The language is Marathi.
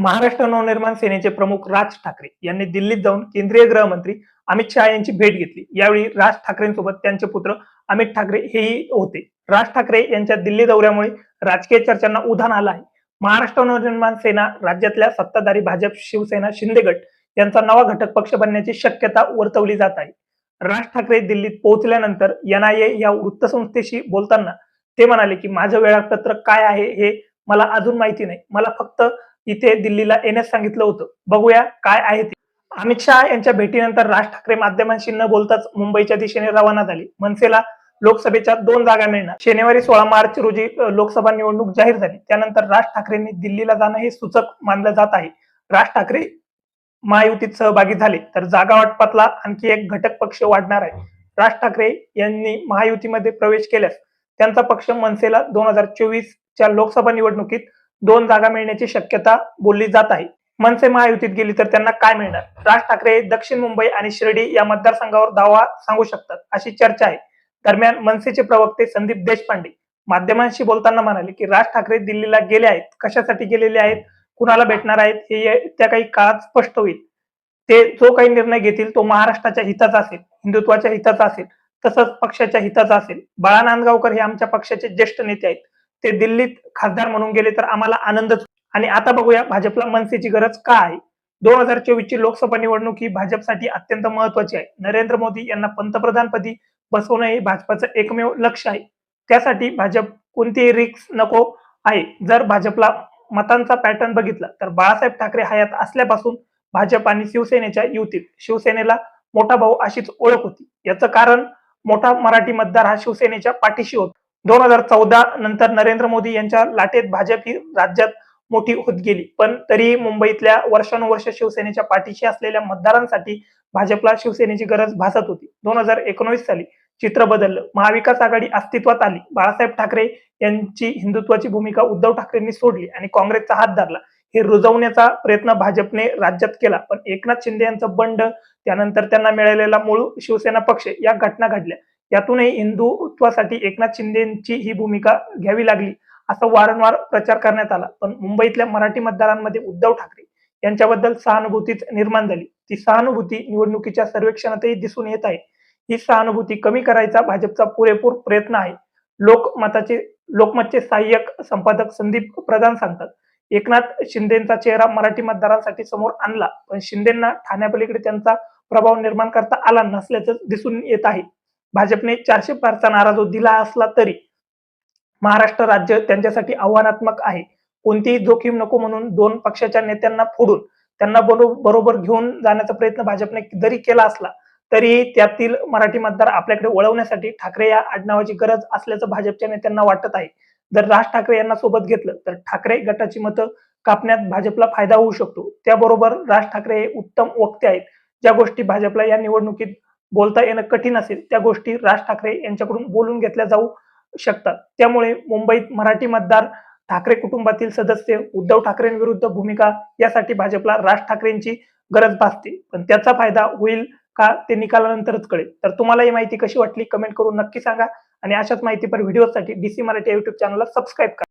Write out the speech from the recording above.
महाराष्ट्र नवनिर्माण सेनेचे प्रमुख राज ठाकरे यांनी दिल्लीत जाऊन केंद्रीय गृहमंत्री अमित शहा यांची भेट घेतली. यावेळी राज ठाकरेंसोबत त्यांचे पुत्र अमित ठाकरे हेही होते. राज ठाकरे यांच्या दिल्ली दौऱ्यामुळे राजकीय चर्चांना उधाण आलं आहे. महाराष्ट्र नवनिर्माण सेना राज्यातल्या सत्ताधारी भाजप शिवसेना शिंदे गट यांचा नवा घटक पक्ष बनण्याची शक्यता वर्तवली जात आहे. राज ठाकरे दिल्लीत पोहोचल्यानंतर एनआयए या वृत्तसंस्थेशी बोलताना ते म्हणाले की माझं वेळापत्रक काय आहे हे मला अजून माहिती नाही. मला फक्त इथे दिल्लीला येण्यास सांगितलं होतं. बघूया काय आहे ते. अमित शहा यांच्या भेटीनंतर राज ठाकरे माध्यमांशी न बोलताच मुंबईच्या दिशेने रवाना झाली. मनसेला लोकसभेच्या दोन जागा मिळणार. शनिवारी सोळा मार्च रोजी लोकसभा निवडणूक जाहीर झाली. त्यानंतर राज ठाकरेंनी दिल्लीला जाणं हे सूचक मानलं जात आहे. राज ठाकरे महायुतीत सहभागी झाले तर जागा वाटपातला आणखी एक घटक पक्ष वाढणार आहे. राज ठाकरे यांनी महायुतीमध्ये प्रवेश केल्यास त्यांचा पक्ष मनसेला दोन हजार चोवीस च्या लोकसभा निवडणुकीत दोन जागा मिळण्याची शक्यता बोलली जात आहे. मनसे महायुतीत गेली तर त्यांना काय मिळणार? राज ठाकरे दक्षिण मुंबई आणि शिर्डी या मतदारसंघावर दावा सांगू शकतात अशी चर्चा आहे. दरम्यान मनसेचे प्रवक्ते संदीप देशपांडे माध्यमांशी बोलताना म्हणाले की राज ठाकरे दिल्लीला गेले आहेत. कशासाठी गेलेले आहेत? कुणाला भेटणार आहेत? हे त्या काही काळात स्पष्ट होईल. ते जो काही निर्णय घेतील तो महाराष्ट्राच्या हिताचा असेल हिंदुत्वाच्या हिताचा असेल तसंच पक्षाच्या हिताचा असेल. बाळा नांदगावकर हे आमच्या पक्षाचे ज्येष्ठ नेते आहेत. ते दिल्लीत खासदार म्हणून गेले तर आम्हाला आनंदच आणि आता बघूया भाजपला मनसेची गरज का आहे. दोन हजार चोवीस ची लोकसभा निवडणूक ही भाजपसाठी अत्यंत महत्वाची आहे. नरेंद्र मोदी यांना पंतप्रधानपदी बसवणं हे भाजपाचं एकमेव लक्ष आहे. त्यासाठी भाजप कोणतीही रिक्स नको आहे. जर भाजपला मतांचा पॅटर्न बघितला तर बाळासाहेब ठाकरे हयात असल्यापासून भाजप आणि शिवसेनेच्या युतीत शिवसेनेला मोठा भाऊ अशीच ओळख होती. याचं कारण मोठा मराठी मतदार हा शिवसेनेच्या पाठीशी होता. दोन हजार चौदा नंतर नरेंद्र मोदी यांच्या लाटेत भाजप ही राज्यात मोठी होत गेली. पण तरी मुंबईतल्या वर्षानुवर्ष शिवसेनेच्या पाठीशी असलेल्या मतदारांसाठी भाजपला शिवसेनेची गरज भासत होती. दोन हजार एकोणवीस साली चित्र बदललं. महाविकास आघाडी अस्तित्वात आली. बाळासाहेब ठाकरे यांची हिंदुत्वाची भूमिका उद्धव ठाकरेंनी सोडली आणि काँग्रेसचा हात धरला. हे रुजवण्याचा प्रयत्न भाजपने राज्यात केला. पण एकनाथ शिंदे यांचं बंड त्यानंतर त्यांना मिळालेला मूळ शिवसेना पक्ष या घटना घडल्या. यातूनही हिंदुत्वासाठी एकनाथ शिंदेची ही भूमिका घ्यावी लागली असा वारंवार प्रचार करण्यात आला. पण मुंबईतल्या मराठी मतदारांमध्ये उद्धव ठाकरे यांच्याबद्दल सहानुभूतीच निर्माण झाली. ती सहानुभूती निवडणुकीच्या सर्वेक्षणातही दिसून येत आहे. ही सहानुभूती कमी करायचा भाजपचा पुरेपूर प्रयत्न आहे. लोकमताचे लोकमतचे सहाय्यक संपादक संदीप प्रधान सांगतात एकनाथ शिंदेचा चेहरा मराठी मतदारांसाठी समोर आणला पण शिंदेना ठाण्यापलीकडे त्यांचा प्रभाव निर्माण करता आला नसल्याचं दिसून येत आहे. भाजपने चारशे पारचा नारा जो दिला असला तरी महाराष्ट्र राज्य त्यांच्यासाठी आव्हानात्मक आहे. कोणतीही जोखीम नको म्हणून दोन पक्षाच्या नेत्यांना फोडून त्यांना बरोबर घेऊन जाण्याचा प्रयत्न भाजपने जरी केला असला तरी त्यातील मराठी मतदार आपल्याकडे वळवण्यासाठी ठाकरे या आडनावाची गरज असल्याचं भाजपच्या नेत्यांना वाटत आहे. जर राज ठाकरे यांना सोबत घेतलं तर ठाकरे गटाची मतं कापण्यात भाजपला फायदा होऊ शकतो. त्याबरोबर राज ठाकरे हे उत्तम वक्ते आहेत. ज्या गोष्टी भाजपला या निवडणुकीत बोलता येणं कठीण असेल त्या गोष्टी राज ठाकरे यांच्याकडून बोलून घेतल्या जाऊ शकतात. त्यामुळे मुंबईत मराठी मतदार ठाकरे कुटुंबातील सदस्य उद्धव ठाकरेंविरुद्ध भूमिका यासाठी भाजपला राज ठाकरेंची गरज भासते. पण त्याचा फायदा होईल का ते निकालानंतरच कळेल. तर तुम्हाला ही माहिती कशी वाटली कमेंट करून नक्की सांगा. आणि अशाच माहितीपर व्हिडिओसाठी डीसी मराठी युट्यूब चॅनलला सबस्क्राईब करा.